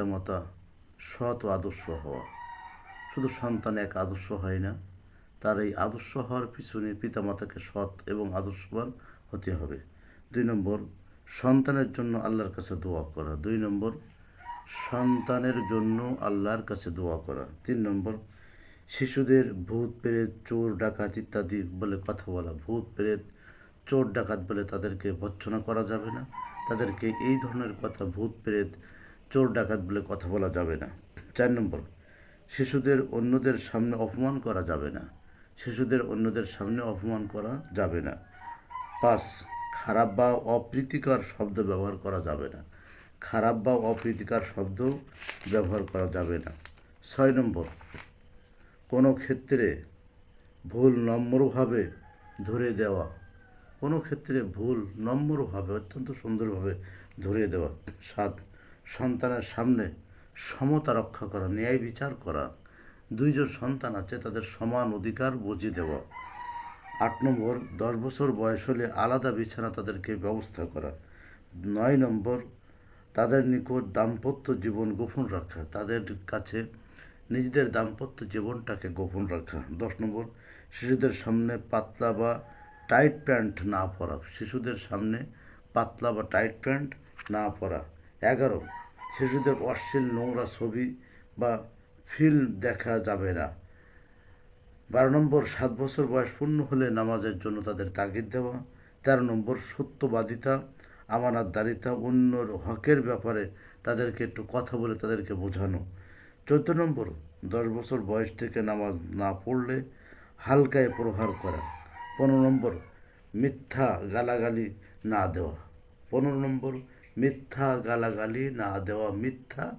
পিতামাতা সৎ ও আদর্শ হওয়া। শুধু সন্তান এক আদর্শ হয় না, তার এই আদর্শ হওয়ার পিছনে পিতামাতাকে সৎ এবং আদর্শবান হতে হবে। দুই নম্বর, সন্তানের জন্য আল্লাহর কাছে দোয়া করা। দুই নম্বর, সন্তানের জন্য আল্লাহর কাছে দোয়া করা। তিন নম্বর, শিশুদের ভূত, প্রেত, চোর, ডাকাত ইত্যাদি বলে কথা বলা। ভূত, প্রেত, চোর, ডাকাত বলে তাদেরকে ভৎসনা করা যাবে না। তাদেরকে এই ধরনের কথা ভূত, প্রেত চোর ডাকাত বলে কথা বলা যাবে না। চার নম্বর, শিশুদের অন্যদের সামনে অপমান করা যাবে না। শিশুদের অন্যদের সামনে অপমান করা যাবে না। পাঁচ, খারাপ বা অপ্রীতিকর শব্দ ব্যবহার করা যাবে না। খারাপ বা অপ্রীতিকর শব্দ ব্যবহার করা যাবে না। ছয় নম্বর, কোনো ক্ষেত্রে ভুল নম্রভাবে ধরে দেওয়া। কোনো ক্ষেত্রে ভুল নম্রভাবে, অত্যন্ত সুন্দরভাবে ধরিয়ে দেওয়া। সাত সন্তানের সামনে সমতা রক্ষা করা, ন্যায় বিচার করা। দুইজন সন্তান আছে, তাদের সমান অধিকার বুঝিয়ে দেওয়া। আট নম্বর, দশ বছর বয়স হলে আলাদা বিছানা তাদেরকে ব্যবস্থা করা। নয় নম্বর, তাদের নিকট দাম্পত্য জীবন গোপন রাখা। তাদের কাছে নিজেদের দাম্পত্য জীবনটাকে গোপন রাখা। দশ নম্বর, শিশুদের সামনে পাতলা বা টাইট প্যান্ট না পরা। শিশুদের সামনে পাতলা বা টাইট প্যান্ট না পরা। এগারো। শিশুদের অশ্লীল নোংরা ছবি বা ফিল্ম দেখা যাবে না। বারো নম্বর, সাত বছর বয়স পূর্ণ হলে নামাজের জন্য তাদের তাগিদ দেওয়া। তেরো নম্বর, সত্যবাদিতা, আমানতদারিতা, অন্যর হকের ব্যাপারে তাদেরকে একটু কথা বলে তাদেরকে বোঝানো। চোদ্দ নম্বর, দশ বছর বয়স থেকে নামাজ না পড়লে হালকায় প্রহার করা। পনেরো নম্বর, মিথ্যা গালাগালি না দেওয়া। পনেরো নম্বর মিথ্যা গালাগালি না দেওয়া মিথ্যা,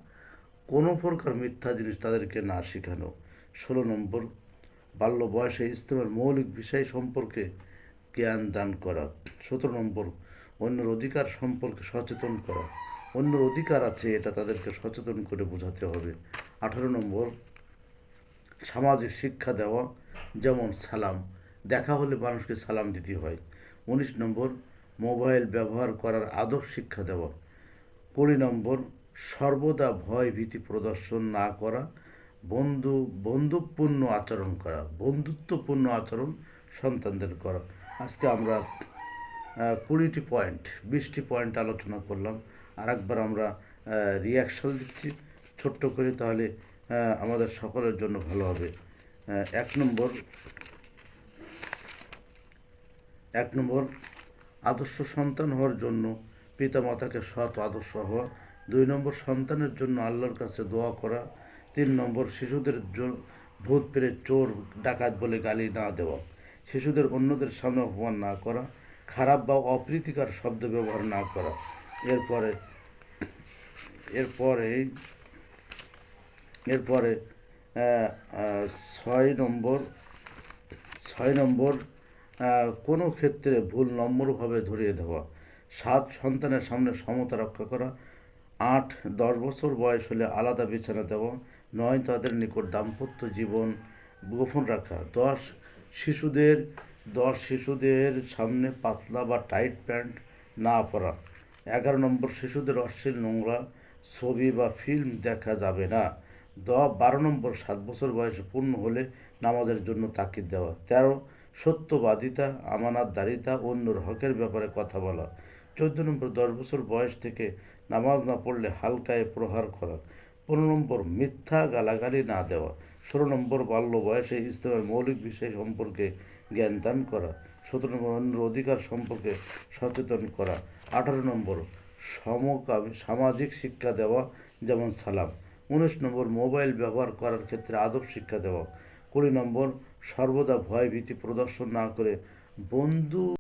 কোনো প্রকার মিথ্যা জিনিস তাদেরকে না শেখানো। ষোলো নম্বর, বাল্য বয়সে ইস্তেমার মৌলিক বিষয় সম্পর্কে জ্ঞান দান করা। সতেরো নম্বর, অন্যের অধিকার সম্পর্কে সচেতন করা। অন্যের অধিকার আছে, এটা তাদেরকে সচেতন করে বোঝাতে হবে। আঠারো নম্বর, সামাজিক শিক্ষা দেওয়া, যেমন সালাম। দেখা হলে মানুষকে সালাম দিতে হয়। উনিশ নম্বর মোবাইল ব্যবহার করার আদব শিক্ষা দেওয়া। কুড়ি নম্বর, সর্বদা ভয় ভীতি প্রদর্শন না করা, বন্ধু বন্ধুপূর্ণ আচরণ করা, বন্ধুত্বপূর্ণ আচরণ সন্তানদের করা। আজকে আমরা কুড়িটি পয়েন্ট, বিশটি পয়েন্ট আলোচনা করলাম। আর একবার আমরা রিয়াকশন দিচ্ছি। ছোট্ট করে তাহলে আমাদের সকলের জন্য ভালো হবে। এক নম্বর এক নম্বর আদর্শ সন্তান হওয়ার জন্য পিতামাতাকে সৎ আদর্শ হওয়া, দুই নম্বর সন্তানের জন্য আল্লাহর কাছে দোয়া করা, তিন নম্বর শিশুদের ভূত পেরে চোর, ডাকাত বলে গালি না দেওয়া, শিশুদের অন্যদের সামনে অপমান না করা, খারাপ বা অপ্রীতিকর শব্দ ব্যবহার না করা। এরপরে এরপরে এরপরে ছয় নম্বর ছয় নম্বর কোনো ক্ষেত্রে ভুল নম্বরভাবে ধরিয়ে দেওয়া। সাত সন্তানের সামনে সমতা রক্ষা করা। আট, দশ বছর বয়স হলে আলাদা বিছানা দেওয়া। নয়, তাদের নিকট দাম্পত্য জীবন গোপন রাখা। দশ, শিশুদের দশ শিশুদের সামনে পাতলা বা টাইট প্যান্ট না পরা। এগারো নম্বর, শিশুদের অশ্লীল নোংরা ছবি বা ফিল্ম দেখা যাবে না। দ, বারো নম্বর, সাত বছর বয়সে পূর্ণ হলে নামাজের জন্য তাকিদ দেওয়া। তেরো সত্যবাদিতা, আমানতদারিতা, অন্যর হকের ব্যাপারে কথা বলা। চোদ্দ নম্বর, দশ বছর বয়স থেকে নামাজ না পড়লে হালকায় প্রহার করা। পনেরো নম্বর, মিথ্যা গালাগালি না দেওয়া। ষোলো নম্বর, বাল্য বয়সে ইসলামের মৌলিক বিষয় সম্পর্কে জ্ঞান দান করা। সতেরো নম্বর অন্য অধিকার সম্পর্কে সচেতন করা। আঠারো নম্বর, সমকামী সামাজিক শিক্ষা দেওয়া, যেমন সালাম। উনিশ নম্বর, মোবাইল ব্যবহার করার ক্ষেত্রে আদব শিক্ষা দেওয়া। কুড়ি নম্বর সর্বদা ভয় ভীতি প্রদর্শন না করে বন্ধু